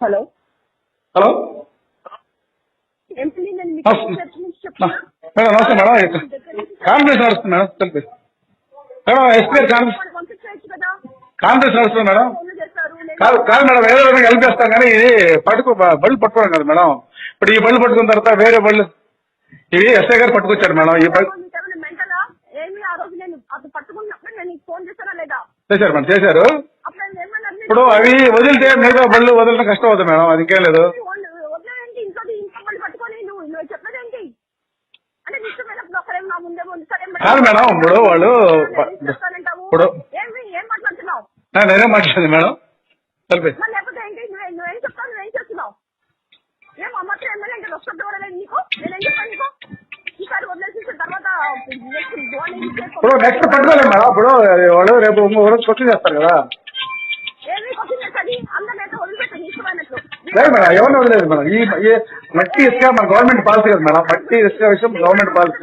Hello? Hello? ఏంటండి నేను మీకు నమస్తే. చర్చ నుంచి చెప్తున్నా మేడం నమస్తే మేడం. కాన్ఫరెన్స్ నడుస్తుంది మేడం. తెలిపి మేడం ఎస్పీ గారు కాన్ఫరెన్స్ వాళ్ళు పంపించవచ్చు కదా? కాన్ఫరెన్స్ నడుస్తుంది మేడం. కాదు కాదు మేడం ఏదో విధంగా హెల్ప్ చేస్తాం కానీ ఇది పట్టుకు బళ్ళు పట్టుకోవడం కదా మేడం. ఇప్పుడు ఈ బళ్ళు పట్టుకున్న తర్వాత వేరే బళ్ళు ఇవి ఎస్ఐ గారు పట్టుకొచ్చారు మేడం. ఈ బళ్ళు మీకేమైనా మెంటలా? ఏమి ఆ రోజు నేను అది పట్టుకున్నప్పుడు నేను నీకు ఫోన్ చేశానా లేదా? చేశారు మేడం చేశారు అప్పుడు నేను ఏమన్నా నేను- ఇప్పుడు అవి వదిలితే మిగతా బళ్ళు వదలడం కష్టం అవుతుంది మేడం అది ఇంకేం లేదు. కాదు మేడం, ఇప్పుడు వాళ్ళు? ఇప్పుడు- నేనేం మాట్లాడింది మేడం. తెలిపి ఏం ఇప్పుడు నెక్స్ట్ పట్టుకోలేము మేడం. ఇప్పుడు వాళ్ళు రేపు రోజు క్వశ్చన్ చేస్తారు కదా. లేదు మేడం ఎవరిని వదిలేదు మేడం. ఈ ఈ మట్టి ఇసుక మన గవర్నమెంట్ పాలసీ కదా మేడం. మట్టి ఇసుక విషయం గవర్నమెంట్ పాలసీ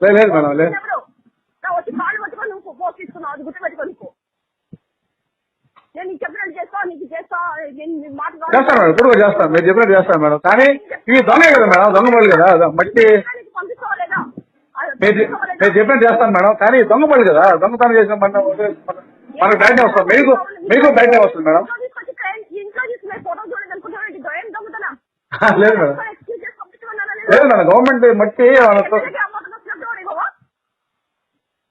లేదు మేడం లేదు. చేస్తాను మేడం ఇప్పుడు చేస్తాను మీరు చెప్పినట్టు చేస్తాను మేడం. కానీ ఇవి దొంగే కదా మేడం దొంగ పళ్ళు కదా. మట్టి అది మీరు చె- పంపిస్తావా లేదా? మీరు చెప్పినట్టు చేస్తాను మేడం. కానీ దొంగ పళ్ళు కదా. దొంగతనం చేసిన మన మనకు బయటనే వస్తుంది. మీకు మీకు బయటనే వస్తుంది మేడం. లేదు మేడం. నేను? లేదు మేడం. గవర్నమెంట్ మట్టి వాళ్ళతో ఎమ్మెల్యేకి అమ్మకం వచ్చినప్పుడు వాడు ఇవ్వవా?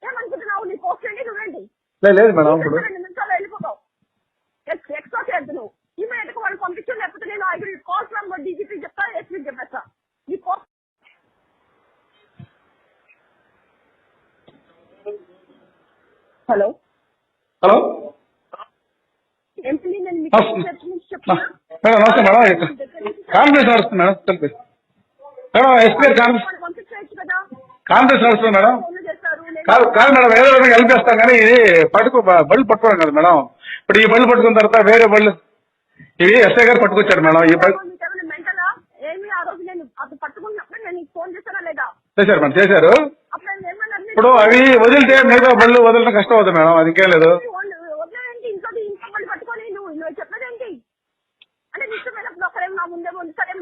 ఏమనుకుంటున్నావు నీ పోస్ట్ ఏంటి నువ్వేంటి లేదు లేదు మేడం ఇప్పుడు రెండు నిమిషాలు వెళ్ళిపోతావు ఎక్స్ ఎక్స్ట్రా చేయద్దు నువ్వు ఇమీడియట్గా వాళ్ళు పంపించు లేకపోతే నేను I will call from DGP చెప్తా ఎస్పీ చెప్పేస్తా నీ పోస్ట్ హలో. హలో. ఏంటి నేను మీకు నమస్తే. చర్చ నుంచి చెప్తున్నా మేడం నమస్తే మేడం. కాన్ఫరెన్స్ నడుస్తుంది మేడం. మేడం ఎస్పీ గారు కాన్ఫరెన్స్ పంపించవచ్చు కదా? కాన్ఫరెన్స్ నడుస్తుంది మేడం. కాదు కాదు మేడం ఏదో విధంగా హెల్ప్ చేస్తాం కానీ ఇది పట్టుకు బళ్ళు పట్టుకోవడం కదా మేడం. ఇప్పుడు ఈ బళ్ళు పట్టుకున్న తర్వాత వేరే బళ్ళు ఇవి ఎస్ఐ గారు పట్టుకొచ్చారు మేడం. ఈ బళ్ళు చేశారు మేడం చేశారు అప్పుడు నేను ఏమన్నా నేను- ఇప్పుడు అవి వదిలితే మిగతా బళ్ళు వదలడం కష్టం అవుతుంది మేడం అది ఇంకేం లేదు.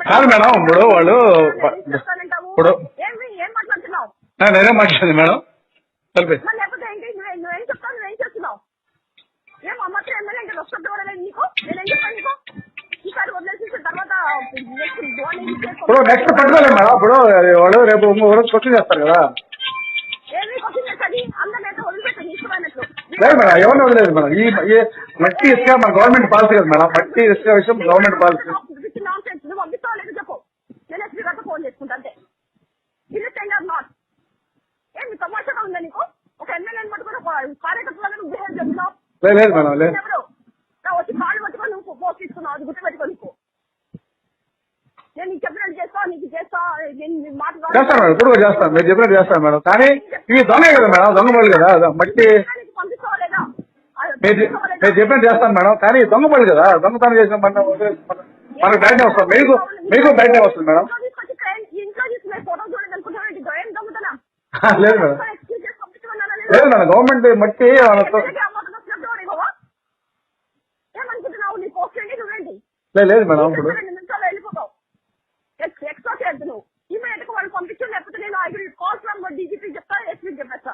కాదు మేడం, ఇప్పుడు వాళ్ళు? ఇప్పుడు- నేనేం మాట్లాడింది మేడం. ఏం ఇప్పుడు నెక్స్ట్ పట్టుకోలేము మేడం. ఇప్పుడు వాళ్ళు రేపు రోజు క్వశ్చన్ చేస్తారు కదా. లేదు మేడం ఎవరిని వదిలేదు మేడం. ఈ ఈ మట్టి ఇసుక మన గవర్నమెంట్ పాలసీ కదా మేడం. మట్టి ఇసుక విషయం గవర్నమెంట్ పాలసీ ఫోన్ చేసుకుంటా అంతే. ఇది టెండర్ నాట్ ఏమి తమాషాగా ఉందా నీకు? ఒక కార్యకర్తలాగా నువ్వు బిహేవ్ చేస్తున్నావు? లేదు మేడం లేదు. వచ్చి కాళ్ళు పట్టుకొని నువ్వు పోస్ట్ అది గుర్తుపెట్టుకో నీకు. నేను నీకు చెప్పినట్టు చేస్తా నీకు చేస్తా నేను మాట. చేస్తాను మేడం ఇప్పుడు కూడా చేస్తాను మీరు చెప్పినట్టు చేస్తాను మేడం. కానీ ఇవి దొంగే కదా మేడం దొంగ కదా. మట్టి నేను చెప్పిన చేస్తాను మేడం. కానీ దొంగ పళ్ళు కదా. దొంగతనం చేసిన మన మనకు బయటనే వస్తుంది. మీకు మీకు బయటనే వస్తుంది మేడం. లేదు మేడం. లేదు? మేడం. గవర్నమెంట్ మట్టి లేదు లేదు మేడం ఇప్పుడు ఇమీడియట్గా వాళ్ళు పంపించు లేకపోతే నేను ఐదు విల్ కాల్ డీజీపీ చెప్తా ఎస్పీ చెప్పేస్తా.